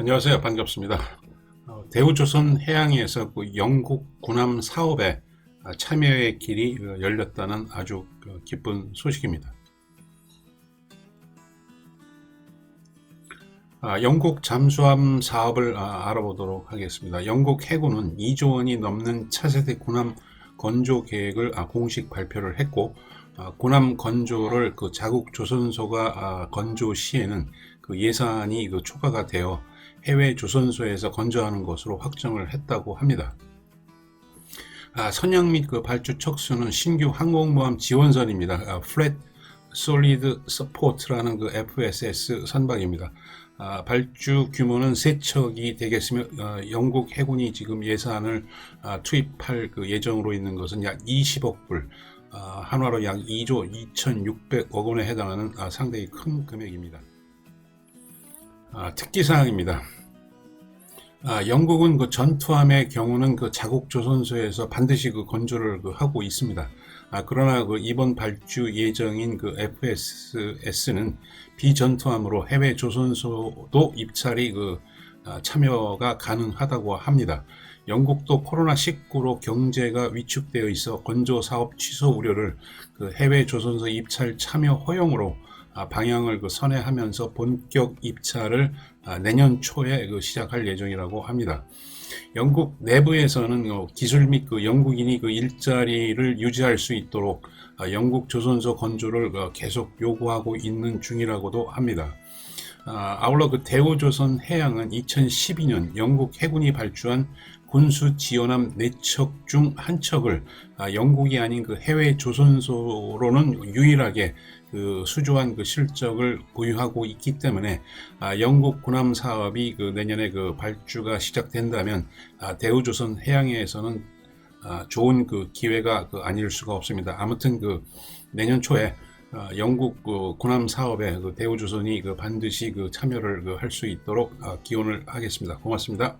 안녕하세요. 반갑습니다. 어, 대우조선 해양에서 그 영국 군함 사업에 아, 참여의 길이 어, 열렸다는 아주 그 기쁜 소식입니다. 아, 영국 잠수함 사업을 아, 알아보도록 하겠습니다. 영국 해군은 2조 원이 넘는 차세대 군함 건조 계획을 아, 공식 발표를 했고 아, 군함 건조를 그 자국 조선소가 아, 건조 시에는 그 예산이 그 초과가 되어 해외 조선소에서 건조하는 것으로 확정을 했다고 합니다. 아, 선양 및 그 발주 척수는 신규 항공모함 지원선입니다. 아, Flat Solid Support라는 그 FSS 선박입니다. 아, 발주 규모는 세 척이 되겠으며 어, 영국 해군이 지금 예산을 아, 투입할 그 예정으로 있는 것은 약 20억 불, 아, 한화로 약 2조 2,600억 원에 해당하는 아, 상당히 큰 금액입니다. 아, 특기사항입니다. 아, 영국은 그 전투함의 경우는 그 자국 조선소에서 반드시 그 건조를 그 하고 있습니다. 아, 그러나 그 이번 발주 예정인 그 FSS는 비전투함으로 해외 조선소도 입찰이 그 아, 참여가 가능하다고 합니다. 영국도 코로나19로 경제가 위축되어 있어 건조 사업 취소 우려를 그 해외 조선소 입찰 참여 허용으로 아, 방향을 그 선회하면서 본격 입찰을 아, 내년 초에 그 시작할 예정이라고 합니다. 영국 내부에서는 어, 기술 및 그 영국인이 그 일자리를 유지할 수 있도록 아, 영국 조선소 건조를 어, 계속 요구하고 있는 중이라고도 합니다. 아, 아울러 그 대우조선 해양은 2012년 영국 해군이 발주한 군수 지원함 4척 중 한 척을 아, 영국이 아닌 그 해외 조선소로는 유일하게 그 수주한 그 실적을 보유하고 있기 때문에 아, 영국 군함 사업이 그 내년에 그 발주가 시작된다면 아, 대우조선 해양에서는 아, 좋은 그 기회가 그 아닐 수가 없습니다. 아무튼 그 내년 초에 아, 영국 그 군함 사업에 그 대우조선이 그 반드시 그 참여를 그 할 수 있도록 아, 기원을 하겠습니다. 고맙습니다.